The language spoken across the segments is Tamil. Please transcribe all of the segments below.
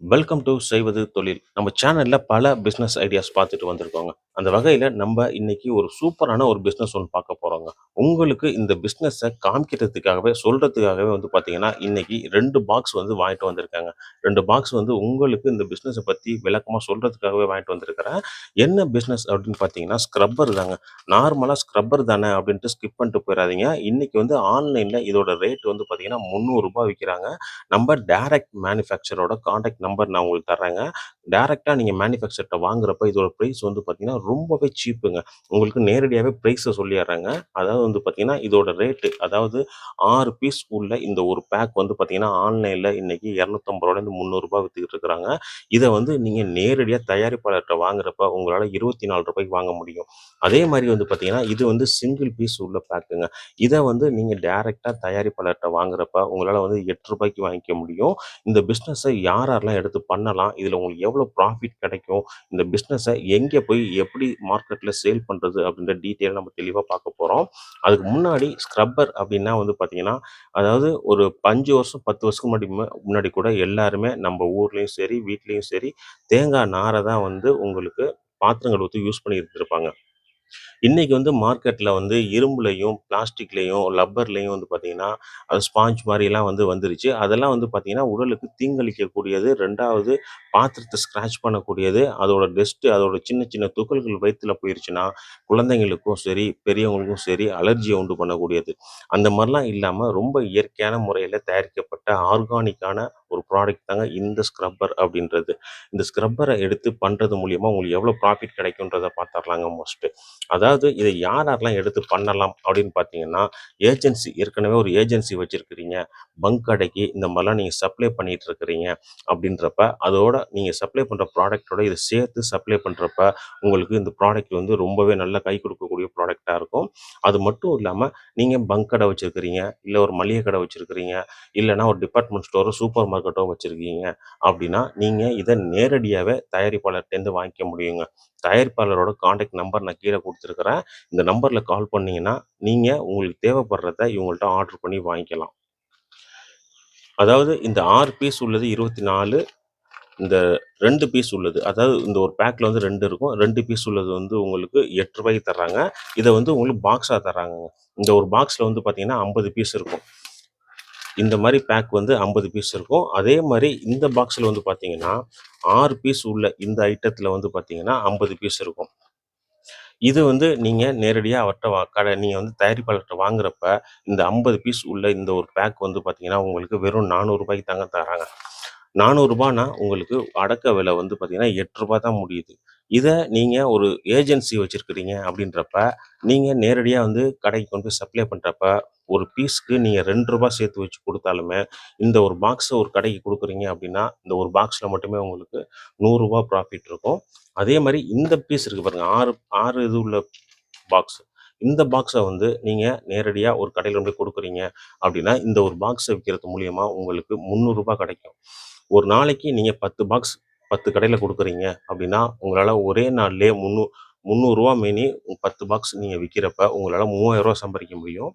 வெல்கம் டு செய்வது தொழில். நம்ம சேனல்ல பல பிஸ்னஸ் ஐடியாஸ் பார்த்துட்டு வந்திருக்கோங்க. அந்த வகையில நம்ம இன்னைக்கு ஒரு சூப்பரான ஒரு பிஸ்னஸ் ஒன்று பார்க்க போறோங்க. உங்களுக்கு இந்த பிஸ்னஸை காமிக்கிறதுக்காகவே, சொல்றதுக்காகவே வந்து பார்த்தீங்கன்னா, இன்னைக்கு ரெண்டு பாக்ஸ் வந்து வாங்கிட்டு வந்திருக்காங்க ரெண்டு பாக்ஸ் வந்து உங்களுக்கு இந்த பிஸ்னஸை பத்தி விளக்கமா சொல்றதுக்காகவே வாங்கிட்டு வந்திருக்கிறேன். என்ன பிசினஸ் அப்படின்னு பார்த்தீங்கன்னா, ஸ்க்ரப்பர் தாங்க. நார்மலா ஸ்க்ரப்பர் தானே அப்படின்ட்டு ஸ்கிப் பண்ணிட்டு போயிடாதீங்க இன்னைக்கு வந்து ஆன்லைன்ல இதோட ரேட் வந்து பார்த்தீங்கன்னா, ரூ. 300 விக்கிறாங்க. நம்ம டேரக்ட் மேனுஃபேக்சரோட காண்டாக்ட் நம்பர் நான் உங்களுக்கு தரேங்க டேரெக்டாக நீங்கள் மேனுஃபேக்சர்கிட்ட வாங்குறப்ப இதோட ப்ரைஸ் வந்து பார்த்தீங்கன்னா, ரொம்பவே சீப்புங்க. உங்களுக்கு நேரடியாகவே ப்ரைஸை சொல்லிடுறாங்க அதாவது வந்து பார்த்தீங்கன்னா, இதோட ரேட்டு அதாவது ஆறு பீஸ் உள்ள இந்த ஒரு பேக் வந்து பார்த்தீங்கன்னா, ஆன்லைனில் இன்னைக்கு இரநூத்தம்பது 250 ரூ. 300 வித்துக்கிட்டு இருக்கிறாங்க. இதை வந்து நீங்கள் நேரடியாக தயாரிப்பாளர்கிட்ட வாங்குறப்ப உங்களால் இருபத்தி நாலு ரூபாய்க்கு வாங்க முடியும். அதே மாதிரி வந்து பார்த்தீங்கன்னா, இது வந்து சிங்கிள் பீஸ் உள்ள பேக்குங்க. இதை வந்து நீங்கள் டேரெக்டாக தயாரிப்பாளர்கிட்ட வாங்குறப்ப உங்களால் வந்து எட்டு ரூபாய்க்கு வாங்கிக்க முடியும். இந்த பிஸ்னஸை யார் எடுத்து பண்ணலாம்? இதில் உங்களுக்கு எவ்வளோ ப்ராஃபிட் கிடைக்கும்? இந்த பிஸ்னஸை எங்கே போய் எப்படி மார்க்கெட்டில் சேல் பண்ணுறது அப்படின்ற டீட்டெயில் நம்ம தெளிவாக பார்க்க போகிறோம் அதுக்கு முன்னாடி ஸ்க்ரப்பர் அப்படின்னா வந்து பார்த்தீங்கன்னா, அதாவது ஒரு அஞ்சு வருஷம், 10 வருஷத்துக்கு முன்னாடி முன்னாடி கூட எல்லாருமே நம்ம ஊர்லேயும் சரி, வீட்லேயும் சரி, தேங்காய் நாரை தான் வந்து உங்களுக்கு பாத்திரங்கள் வந்து யூஸ் பண்ணிட்டு இருப்பாங்க. இன்னைக்கு வந்து மார்க்கெட்டில் வந்து இரும்புலையும் பிளாஸ்டிக்லேயும் லப்பர்லேயும் வந்து பார்த்தீங்கன்னா, அது ஸ்பாஞ்ச் மாதிரிலாம் வந்து வந்துருச்சு. அதெல்லாம் வந்து பார்த்தீங்கன்னா, உடலுக்கு தீங்களிக்கக்கூடியது ரெண்டாவது பாத்திரத்தை ஸ்க்ராட்ச் பண்ணக்கூடியது. அதோட டெஸ்ட்டு அதோட சின்ன சின்ன துகள்கள் வயிற்றில் போயிருச்சுன்னா, குழந்தைங்களுக்கும் சரி, பெரியவங்களுக்கும் சரி அலர்ஜியை உண்டு பண்ணக்கூடியது. அந்த மாதிரிலாம் இல்லாமல் ரொம்ப இயற்கையான முறையில் தயாரிக்கப்பட்ட ஆர்கானிக்கான ஒரு ப்ராடக்ட் தாங்க இந்த ஸ்க்ரப்பர் அப்படின்றது. இந்த ஸ்க்ரப்பரை எடுத்து பண்ணுறது மூலியமாக உங்களுக்கு எவ்வளோ ப்ராஃபிட் கிடைக்குன்றதை பார்த்துடலாங்க மோஸ்ட்டு அதாவது இதை யார் யாரெல்லாம் எடுத்து பண்ணலாம் அப்படின்னு பார்த்தீங்கன்னா, ஏஜென்சி ஏற்கனவே ஒரு ஏஜென்சி வச்சிருக்கிறீங்க. பங்க் கடைக்கு இந்த மாதிரிலாம் நீங்கள் சப்ளை பண்ணிகிட்டு இருக்கிறீங்க அப்படின்றப்ப, அதோட நீங்கள் சப்ளை பண்ணுற ப்ராடக்ட்டோட இதை சேர்த்து சப்ளை பண்ணுறப்ப உங்களுக்கு இந்த ப்ராடக்ட் வந்து ரொம்பவே நல்லா கை கொடுக்கக்கூடிய ப்ராடக்டாக இருக்கும். அது மட்டும் இல்லாமல் நீங்கள் பங்க் கடை வச்சுருக்கிறீங்க இல்லை ஒரு மளிகை கடை வச்சுருக்கிறீங்க இல்லைனா ஒரு டிபார்ட்மெண்ட் ஸ்டோரோ, சூப்பர் மார்க்கெட் மார்க்கெட்டோ வச்சுருக்கீங்க அப்படின்னா, நீங்கள் இதை நேரடியாகவே தயாரிப்பாளர்கிட்டேருந்து வாங்கிக்க முடியுங்க. தயாரிப்பாளரோட காண்டாக்ட் நம்பர் நான் கீழே கொடுத்துருக்குறேன் இந்த நம்பரில் கால் பண்ணீங்கன்னா, நீங்கள் உங்களுக்கு தேவைப்படுறத இவங்கள்ட்ட ஆர்டர் பண்ணி வாங்கிக்கலாம். அதாவது இந்த ஆறு பீஸ் உள்ளது 24 இந்த ரெண்டு பீஸ் உள்ளது. அதாவது இந்த ஒரு பேக்கில் வந்து ரெண்டு இருக்கும். ரெண்டு பீஸ் உள்ளது வந்து உங்களுக்கு எட்டு ரூபாய்க்கு தர்றாங்க. இதை வந்து உங்களுக்கு பாக்ஸாக தர்றாங்க இந்த ஒரு பாக்ஸில் வந்து பார்த்தீங்கன்னா, 50 பீஸ் இருக்கும். இந்த மாதிரி பேக் வந்து 50 பீஸ் இருக்கும். அதே மாதிரி இந்த பாக்ஸில் வந்து பார்த்தீங்கன்னா, ஆறு பீஸ் உள்ள இந்த ஐட்டத்தில் வந்து பார்த்தீங்கன்னா, 50 பீஸ் இருக்கும். இது வந்து நீங்கள் நேரடியாக அவர்கிட்ட வா கடை நீங்கள் வந்து தயாரிப்பாளர்கிட்ட வாங்குறப்ப, இந்த 50 பீஸ் உள்ள இந்த ஒரு பேக் வந்து பார்த்தீங்கன்னா, உங்களுக்கு வெறும் நானூறுரூபாய்க்கு தாங்க தராங்க ரூ. 400னா உங்களுக்கு அடக்க விலை வந்து பார்த்தீங்கன்னா, எட்டு ரூபா தான் முடியுது. இதை நீங்கள் ஒரு ஏஜென்சி வச்சுருக்கிறீங்க அப்படின்றப்ப, நீங்கள் நேரடியாக வந்து கடைக்கு கொண்டு போய் சப்ளை பண்ணுறப்ப ஒரு பீஸ்க்கு நீங்கள் ரெண்டு ரூபா சேர்த்து வச்சு கொடுத்தாலுமே இந்த ஒரு பாக்ஸை ஒரு கடைக்கு கொடுக்குறீங்க அப்படின்னா, இந்த ஒரு பாக்ஸில் மட்டுமே உங்களுக்கு நூறுரூபா ப்ராஃபிட் இருக்கும். அதே மாதிரி இந்த பீஸ் இருக்குது பாருங்கள் ஆறு ஆறு இது உள்ள பாக்ஸ். இந்த பாக்ஸை வந்து நீங்கள் நேரடியாக ஒரு கடையில் கொண்டு போய் அப்படின்னா, இந்த ஒரு பாக்ஸை விற்கிறது மூலியமாக உங்களுக்கு முந்நூறுரூபா கிடைக்கும். ஒரு நாளைக்கு நீங்கள் பத்து பாக்ஸ் 10 கடையில குடுக்குறீங்க அப்படின்னா, உங்களால ஒரே நாள்லேயே முந்நூறு முந்நூறுரூவா மீனி பத்து பாக்ஸ் நீங்க விக்கிறப்ப, உங்களால ரூ. 3000 சம்பாரிக்க முடியும்.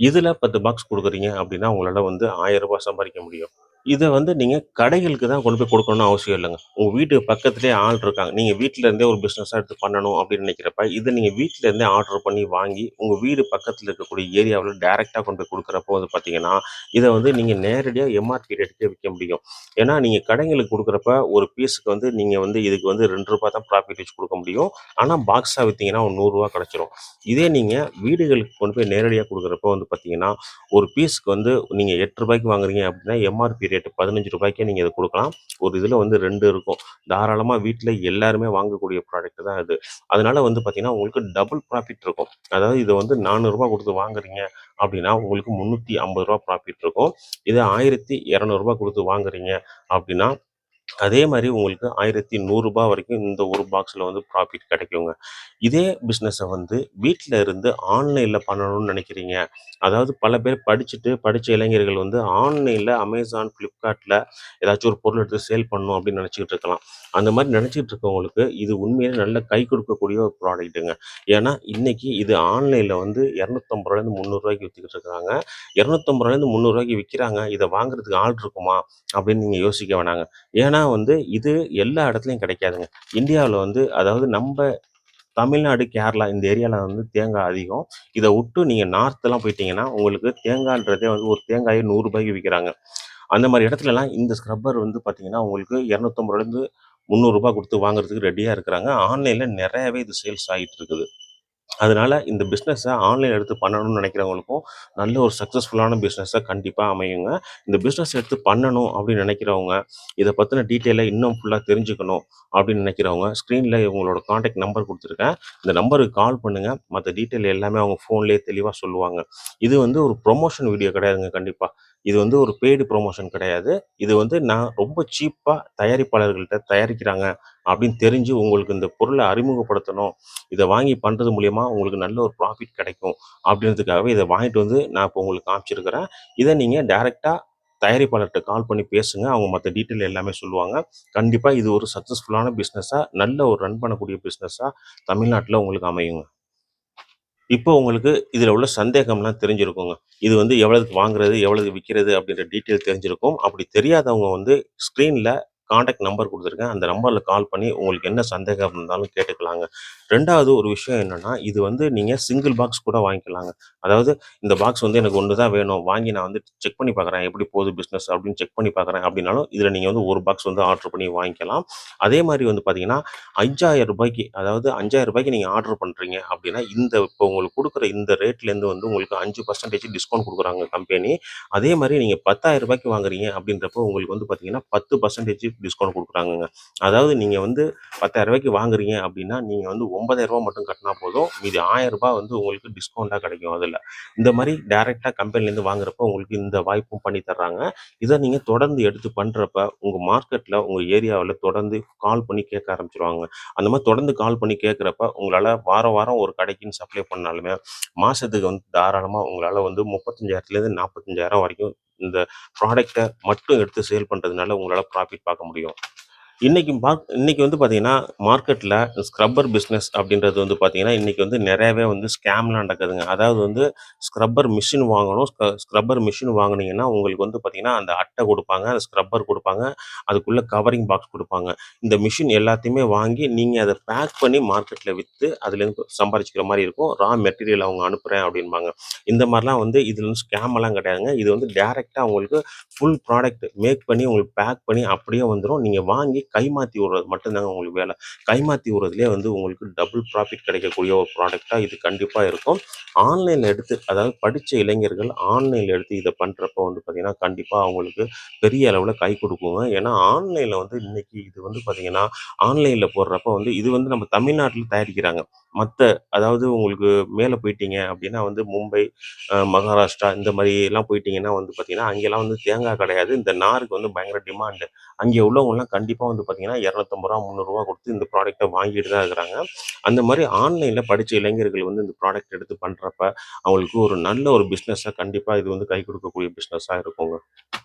இதுல 10 பாக்ஸ் குடுக்குறீங்க அப்படின்னா, உங்களால வந்து ஆயிரம் ரூபாய் சம்பாதிக்க முடியும். இதை வந்து நீங்கள் கடைகளுக்கு தான் கொண்டு போய் கொடுக்கணும்னு அவசியம் இல்லைங்க உங்கள் வீட்டு பக்கத்துலேயே ஆள் இருக்காங்க. நீங்கள் வீட்டில் இருந்தே ஒரு பிஸ்னஸாக எடுத்து பண்ணணும் அப்படின்னு நினைக்கிறப்ப, இதை நீங்கள் வீட்ல இருந்தே ஆர்டர் பண்ணி வாங்கி, உங்கள் வீடு பக்கத்தில் இருக்கக்கூடிய ஏரியாவில் டேரெக்டாக கொண்டு போய் கொடுக்குறப்போ வந்து பார்த்தீங்கன்னா, இதை வந்து நீங்கள் நேரடியாக எம்.ஆர்.பி ரேட்டுக்கே விற்க முடியும். ஏன்னா, நீங்கள் கடைகளுக்கு கொடுக்குறப்ப ஒரு பீஸுக்கு வந்து நீங்கள் வந்து இதுக்கு வந்து ரெண்டு ரூபா தான் ப்ராஃபிட் வச்சு கொடுக்க முடியும். ஆனால் பாக்ஸாக விற்றீங்கன்னா ஒரு நூறுரூவா கிடச்சிரும் இதே நீங்கள் வீடுகளுக்கு கொண்டு போய் நேரடியாக கொடுக்குறப்ப வந்து பார்த்தீங்கன்னா, ஒரு பீஸுக்கு வந்து நீங்கள் எட்டு ரூபாய்க்கு வாங்குறீங்க அப்படின்னா, எம்.ஆர்.பி ரேட் ரூ. 15 நீங்க இத குடுக்கலாம். ஒரு இதில் வந்து ரெண்டு இருக்கும். தாராளமாக வீட்டில் எல்லாருமே வாங்கக்கூடிய ப்ராடக்ட் தான் இது. அதனால வந்து பார்த்தீங்கன்னா, உங்களுக்கு டபுள் ப்ராஃபிட் இருக்கும். அதாவது இதை வந்து ரூ. 400 குடுத்து வாங்குறீங்க அப்படின்னா, உங்களுக்கு முந்நூற்றி ஐம்பது ரூபா ப்ராஃபிட் இருக்கும். இதை ஆயிரத்தி இரநூறுபா கொடுத்து வாங்குறீங்க அப்படின்னா, அதே மாதிரி உங்களுக்கு ஆயிரத்தி நூறுரூபா வரைக்கும் இந்த ஒரு பாக்ஸில் வந்து ப்ராஃபிட் கிடைக்குங்க. இதே பிஸ்னஸை வந்து வீட்டில் இருந்து ஆன்லைனில் பண்ணணும்னு நினைக்கிறீங்க. அதாவது பல பேர் படிச்சுட்டு படித்த இளைஞர்கள் வந்து ஆன்லைனில் அமேசான் ஃப்ளிப்கார்ட்டில் ஏதாச்சும் ஒரு பொருள் எடுத்து சேல் பண்ணணும் அப்படின்னு நினச்சிக்கிட்டு இருக்கலாம். அந்த மாதிரி நினச்சிக்கிட்டு இருக்கவங்களுக்கு இது உண்மையிலே நல்ல கை கொடுக்கக்கூடிய ஒரு ப்ராடக்ட்டுங்க. ஏன்னா, இன்றைக்கி இது ஆன்லைனில் வந்து இரநூத்தம்பது 250லேருந்து ரூ. 300 வித்துக்கிட்டு இருக்காங்க. ரூ. 250லேருந்து ரூ. 300 விக்கிறாங்க. இத வாங்குறதுக்கு ஆள் இருக்குமா? அப்படின்னு நீங்கள் யோசிக்க வேணாங்க. ஏன்னா வந்து இது எல்லா இடத்துலையும் கிடைக்காதுங்க. இந்தியாவில் வந்து அதாவது நம்ம தமிழ்நாடு, கேரளா இந்த ஏரியாவில் வந்து தேங்காய் அதிகம். இதை விட்டு நீங்கள் நார்த்தெல்லாம் போயிட்டீங்கன்னா, உங்களுக்கு தேங்காய்ன்றதே வந்து ஒரு தேங்காயை நூறுரூபாய்க்கு விற்கிறாங்க அந்த மாதிரி இடத்துலலாம் இந்த ஸ்க்ரப்பர் வந்து பார்த்தீங்கன்னா, உங்களுக்கு இரநூத்தம்பதுலேருந்து முந்நூறுரூபா கொடுத்து வாங்குறதுக்கு ரெடியாக இருக்கிறாங்க. ஆன்லைனில் நிறையவே இது சேல்ஸ் ஆகிட்டு இருக்குது. அதனால இந்த பிஸ்னஸை ஆன்லைன் எடுத்து பண்ணணும்னு நினைக்கிறவங்களுக்கும், நல்ல ஒரு சக்ஸஸ்ஃபுல்லான பிஸ்னஸை கண்டிப்பாக அமையுங்க. இந்த பிஸ்னஸ் எடுத்து பண்ணணும் அப்படின்னு நினைக்கிறவங்க, இதை பற்றின டீட்டெயிலை இன்னும் ஃபுல்லாக தெரிஞ்சுக்கணும் அப்படின்னு நினைக்கிறவங்க, ஸ்க்ரீனில் இவங்களோட காண்டாக்ட் நம்பர் கொடுத்துருக்கேன் இந்த நம்பருக்கு கால் பண்ணுங்கள் மற்ற டீட்டெயில் எல்லாமே அவங்க ஃபோன்லேயே தெளிவாக சொல்லுவாங்க. இது வந்து ஒரு ப்ரொமோஷன் வீடியோ கிடையாதுங்க கண்டிப்பாக இது வந்து ஒரு பெய்டு ப்ரொமோஷன் கிடையாது. இது வந்து நான் ரொம்ப சீப்பாக தயாரிப்பாளர்கள்ட்ட தயாரிக்கிறாங்க அப்படின்னு தெரிஞ்சு உங்களுக்கு இந்த பொருளை அறிமுகப்படுத்தணும். இதை வாங்கி பண்ணுறது மூலியமா உங்களுக்கு நல்ல ஒரு ப்ராஃபிட் கிடைக்கும் அப்படின்றதுக்காகவே இதை வாங்கிட்டு வந்து நான் இப்போ உங்களுக்கு காமிச்சிருக்கிறேன். இதை நீங்கள் டைரெக்டாக தயாரிப்பாளர்கிட்ட கால் பண்ணி பேசுங்க. அவங்க மற்ற டீட்டெயில் எல்லாமே சொல்லுவாங்க. கண்டிப்பாக இது ஒரு சக்ஸஸ்ஃபுல்லான பிஸ்னஸாக நல்ல ஒரு ரன் பண்ணக்கூடிய பிஸ்னஸாக தமிழ்நாட்டில் உங்களுக்கு அமையுங்க. இப்போ உங்களுக்கு இதில் உள்ள சந்தேகம்லாம் தெரிஞ்சிருக்குங்க. இது வந்து எவ்வளவுக்கு வாங்குறது, எவ்வளவுக்கு விற்கிறது அப்படின்ற டீட்டெயில் தெரிஞ்சிருக்கும். அப்படி தெரியாதவங்க வந்து ஸ்க்ரீனில் காண்டாக்ட் நம்பர் கொடுத்துருக்கேன் அந்த நம்பரில் கால் பண்ணி உங்களுக்கு என்ன சந்தேகம் இருந்தாலும் கேட்டுக்கலாங்க. ரெண்டாவது ஒரு விஷயம் என்னென்னா இது வந்து நீங்கள் சிங்கிள் பாக்ஸ் கூட வாங்கிக்கலாங்க. அதாவது இந்த பாக்ஸ் வந்து எனக்கு ஒன்று தான் வேணும். வாங்கி நான் வந்து செக் பண்ணி பார்க்குறேன். எப்படி போகுது பிஸ்னஸ் அப்படின்னு செக் பண்ணி பார்க்குறேன் அப்படின்னாலும், இதில் நீங்கள் வந்து ஒரு பாக்ஸ் வந்து ஆர்டர் பண்ணி வாங்கிக்கலாம். அதே மாதிரி வந்து பார்த்தீங்கன்னா, அஞ்சாயிரம் ரூபாய்க்கு அதாவது அஞ்சாயிரம் ரூபாய்க்கு நீங்கள் ஆர்டர் பண்ணுறீங்க அப்படின்னா, இந்த இப்போ உங்களுக்கு கொடுக்குற இந்த ரேட்லேருந்து வந்து உங்களுக்கு அஞ்சு பர்சன்டேஜ் டிஸ்கவுண்ட் கொடுக்குறாங்க கம்பெனி. அதே மாதிரி நீங்கள் பத்தாயிரம் ரூபாய்க்கு வாங்குறீங்க அப்படின்றப்போ உங்களுக்கு வந்து பார்த்தீங்கன்னா, பத்து பர்சன்டேஜ் 10% டிஸ்கவுண்ட் கொடுக்குறாங்க அதாவது நீங்கள் வந்து பத்தாயிரம் ரூபாய்க்கு வாங்குறீங்க அப்படின்னா, நீங்கள் வந்து ரூ. 9,000 மட்டும் கட்டினா போதும். மீதி ரூ. 1000 வந்து உங்களுக்கு டிஸ்கவுண்ட்டாக கிடைக்கும் அதில் இந்த மாதிரி டேரெக்டாக கம்பெனிலேருந்து வாங்குறப்போ உங்களுக்கு இந்த வாய்ப்பும் பண்ணி தர்றாங்க. இதை நீங்கள் தொடர்ந்து எடுத்து பண்ணுறப்ப உங்கள் மார்க்கெட்டில் உங்கள் ஏரியாவில் தொடர்ந்து கால் பண்ணி கேட்க ஆரம்பிச்சிருவாங்க அந்த மாதிரி தொடர்ந்து கால் பண்ணி கேட்குறப்ப உங்களால் வாரம் வாரம் ஒரு கடைக்குன்னு சப்ளை பண்ணாலுமே, மாதத்துக்கு வந்து தாராளமாக உங்களால் வந்து 35,000லேருந்து 45,000 வரைக்கும் இந்த ப்ராடக்ட்ட மட்டும் எடுத்து சேல் பண்றதுனால உங்களால ப்ராஃபிட் பார்க்க முடியும். இன்றைக்கி மார்க் இன்றைக்கி வந்து பார்த்திங்கன்னா மார்க்கெட்டில் ஸ்க்ரப்பர் பிஸ்னஸ் அப்படின்றது வந்து பார்த்தீங்கன்னா, இன்றைக்கி வந்து நிறையவே வந்து ஸ்கேம்லாம் நடக்குதுங்க. அதாவது வந்து ஸ்க்ரப்பர் மிஷின் வாங்கணும். ஸ்க்ரப்பர் மிஷின் வாங்குனீங்கன்னா, உங்களுக்கு வந்து பார்த்திங்கன்னா அந்த அட்டை கொடுப்பாங்க அந்த ஸ்க்ரப்பர் கொடுப்பாங்க அதுக்குள்ளே கவரிங் பாக்ஸ் கொடுப்பாங்க இந்த மிஷின் எல்லாத்தையுமே வாங்கி நீங்கள் அதை பேக் பண்ணி மார்க்கெட்டில் விற்று அதுலேருந்து சம்பாதிச்சிக்கிற மாதிரி இருக்கும். ரா மெட்டீரியல் அவங்க அனுப்புகிறேன் அப்படிம்பாங்க. இந்த மாதிரிலாம் வந்து இதில் வந்து ஸ்கேமெல்லாம் கிடையாதுங்க. இது வந்து டேரெக்டாக உங்களுக்கு ஃபுல் ப்ராடக்ட் மேக் பண்ணி உங்களுக்கு பேக் பண்ணி அப்படியே வந்துடும் நீங்கள் வாங்கி கைமாத்தி விடுறது மட்டும்தாங்க உங்களுக்கு வேலை கைமாத்தி விடுறதுலேயே வந்து உங்களுக்கு டபுள் ப்ராஃபிட் கிடைக்கக்கூடிய ஒரு ப்ராடக்டாக இது கண்டிப்பாக இருக்கும். ஆன்லைனில் எடுத்து அதாவது படித்த இளைஞர்கள் ஆன்லைனில் எடுத்து இதை பண்றப்போ வந்து பார்த்தீங்கன்னா, கண்டிப்பாக அவங்களுக்கு பெரிய அளவில் கை கொடுக்குங்க ஏன்னா, ஆன்லைனில் வந்து இன்னைக்கு இது வந்து பார்த்தீங்கன்னா, ஆன்லைனில் போடுறப்ப வந்து இது வந்து நம்ம தமிழ்நாட்டில் தயாரிக்கிறாங்க. மற்ற அதாவது உங்களுக்கு மேலே போயிட்டீங்க அப்படின்னா வந்து மும்பை, மகாராஷ்டிரா இந்த எல்லாம் போயிட்டீங்கன்னா வந்து பார்த்தீங்கன்னா, அங்கேலாம் வந்து தேங்காய் கிடையாது. இந்த நாருக்கு வந்து பயங்கர டிமாண்டு. அங்கே உள்ளவங்கலாம் கண்டிப்பாக வந்து பார்த்தீங்கன்னா, இரநூத்தம்பது ரூபா முந்நூறுரூவா கொடுத்து இந்த ப்ராடக்ட்டை வாங்கிட்டு தான் இருக்கிறாங்க. அந்த மாதிரி ஆன்லைனில் படித்த இளைஞர்கள் வந்து இந்த ப்ராடக்ட் எடுத்து பண்ணுறப்ப அவங்களுக்கு ஒரு நல்ல ஒரு பிஸ்னஸாக கண்டிப்பாக இது வந்து கை கொடுக்கக்கூடிய பிஸ்னஸாக இருக்குங்க.